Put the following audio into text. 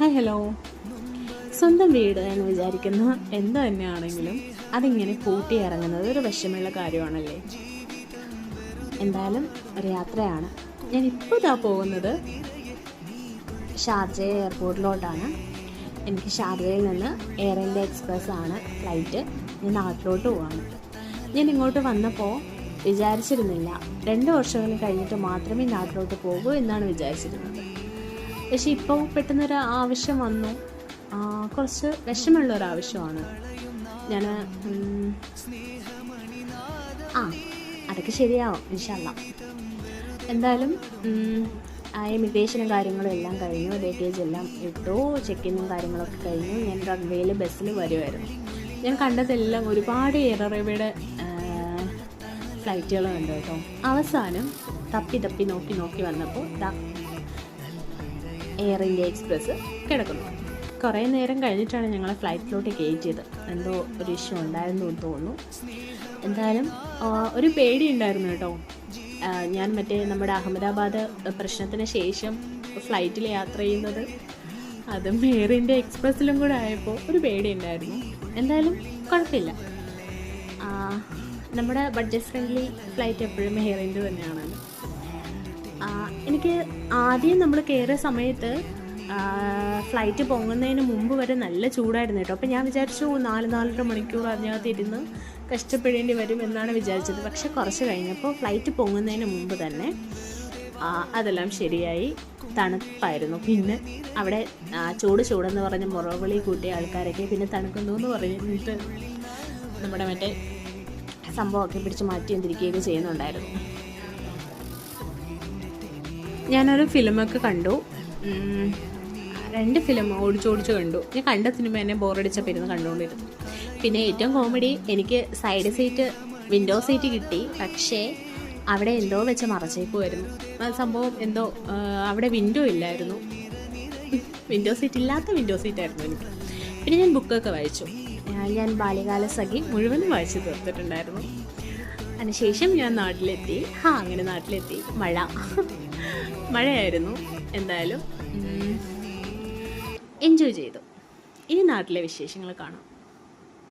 Hi hello സ്വന്തം വീട് എന്ന് വിചാരിക്കുന്ന എന്ത് തന്നെയാണെങ്കിലും അതിങ്ങനെ കൂട്ടി ഇറങ്ങുന്നത് ഒരു വിഷമമുള്ള കാര്യമാണല്ലേ? എന്തായാലും ഒരു യാത്രയാണ്. ഞാൻ ഇപ്പോൾ ഇതാ പോകുന്നത് ഷാർജ എയർപോർട്ടിലോട്ടാണ്. എനിക്ക് ഷാർജയിൽ നിന്ന് എയർ ഇന്ത്യ എക്സ്പ്രസ് ആണ് ഫ്ലൈറ്റ്. ഞാൻ നാട്ടിലോട്ട് പോവാണ്. ഞാൻ ഇങ്ങോട്ട് വന്നപ്പോൾ വിചാരിച്ചിരുന്നില്ല. രണ്ട് വർഷങ്ങൾ കഴിഞ്ഞിട്ട് മാത്രമേ നാട്ടിലോട്ട് പോകൂ എന്നാണ് വിചാരിച്ചിരുന്നത്. പക്ഷെ ഇപ്പോൾ പെട്ടെന്നൊരു ആവശ്യം വന്നു. കുറച്ച് വിഷമമുള്ള ഒരു ആവശ്യമാണ് ഞാൻ ആ അതൊക്കെ ശരിയാവും ഇൻഷല്ല എന്തായാലും ആ ഇമിഗ്രേഷനും കാര്യങ്ങളും എല്ലാം കഴിഞ്ഞു. ലഗേജ് എല്ലാം ഇട്ടു ചെക്കിങ്ങും കാര്യങ്ങളൊക്കെ കഴിഞ്ഞു. ഞാൻ റൺവേയിൽ ബസ്സിൽ വരുമായിരുന്നു ഞാൻ കണ്ടതെല്ലാം ഒരുപാട് എയർ അറേബ്യയുടെ ഫ്ലൈറ്റുകൾ കണ്ടു കേട്ടോ. അവസാനം തപ്പി തപ്പി നോക്കി നോക്കി വന്നപ്പോൾ എയർ ഇന്ത്യ എക്സ്പ്രസ് കിടക്കുന്നു. കുറേ നേരം കഴിഞ്ഞിട്ടാണ് ഞങ്ങളെ ഫ്ലൈറ്റിലോട്ട് കയറ്റിയത് എന്തോ ഒരു ഇഷ്യൂ ഉണ്ടായിരുന്നു എന്ന് തോന്നുന്നു. എന്തായാലും ഒരു പേടി ഉണ്ടായിരുന്നു കേട്ടോ. ഞാൻ മറ്റേ നമ്മുടെ അഹമ്മദാബാദ് പ്രശ്നത്തിന് ശേഷം ഫ്ലൈറ്റിൽ യാത്ര ചെയ്യുന്നത്. അതും എയർ ഇന്ത്യ എക്സ്പ്രസ്സിലും കൂടെ ആയപ്പോൾ ഒരു പേടി ഉണ്ടായിരുന്നു. എന്തായാലും കുഴപ്പമില്ല. നമ്മുടെ ബഡ്ജറ്റ് ഫ്രണ്ട്ലി ഫ്ലൈറ്റ് എപ്പോഴും എയർ ഇന്ത്യ തന്നെയാണല്ലോ. എനിക്ക് ആദ്യം നമ്മൾ കയറിയ സമയത്ത് ഫ്ലൈറ്റ് പൊങ്ങുന്നതിന് മുമ്പ് വരെ നല്ല ചൂടായിരുന്നു കേട്ടോ. അപ്പോൾ ഞാൻ വിചാരിച്ചു നാല് നാലര മണിക്കൂർ അതിനകത്ത് കഷ്ടപ്പെടേണ്ടി വരും എന്നാണ് വിചാരിച്ചത്. പക്ഷെ കുറച്ച് കഴിഞ്ഞപ്പോൾ ഫ്ലൈറ്റ് പൊങ്ങുന്നതിന് മുമ്പ് തന്നെ അതെല്ലാം ശരിയായി തണുപ്പായിരുന്നു. പിന്നെ അവിടെ ചൂട് ചൂടെന്ന് പറഞ്ഞ് മുറവിളി കൂട്ടിയ ആൾക്കാരൊക്കെ പിന്നെ തണുക്കുന്നു എന്ന് പറഞ്ഞിട്ട് നമ്മുടെ മറ്റേ സംഭവമൊക്കെ പിടിച്ച് മാറ്റി എന്തിരിക്കുകയൊക്കെ ചെയ്യുന്നുണ്ടായിരുന്നു. ഞാനൊരു ഫിലിമൊക്കെ കണ്ടു. രണ്ട് ഫിലിം ഓടിച്ചോടിച്ച് കണ്ടു. ഞാൻ കണ്ട സിനിമ എന്നെ ബോറടിച്ചപ്പോൾ കണ്ടുകൊണ്ടിരുന്നു പിന്നെ ഏറ്റവും കോമഡി എനിക്ക് സൈഡ് സീറ്റ് വിൻഡോ സീറ്റ് കിട്ടി. പക്ഷേ അവിടെ എന്തോ വെച്ച് മറച്ചേക്കുമായിരുന്നു ആ സംഭവം എന്തോ അവിടെ വിൻഡോ ഇല്ലായിരുന്നു. വിൻഡോ സീറ്റ് ഇല്ലാത്ത വിൻഡോ സീറ്റ് ആയിരുന്നു എനിക്ക്. പിന്നെ ഞാൻ ബുക്കൊക്കെ വായിച്ചു. ഞാൻ ബാല്യകാല സഖി മുഴുവനും വായിച്ചു തീർത്തിട്ടുണ്ടായിരുന്നു. അതിനുശേഷം ഞാൻ നാട്ടിലെത്തി. ഹാ അങ്ങനെ നാട്ടിലെത്തി. മഴ. മഴയായിരുന്നു. എന്തായാലും എൻജോയ് ചെയ്തു. ഇനി നാട്ടിലെ വിശേഷങ്ങൾ കാണാം.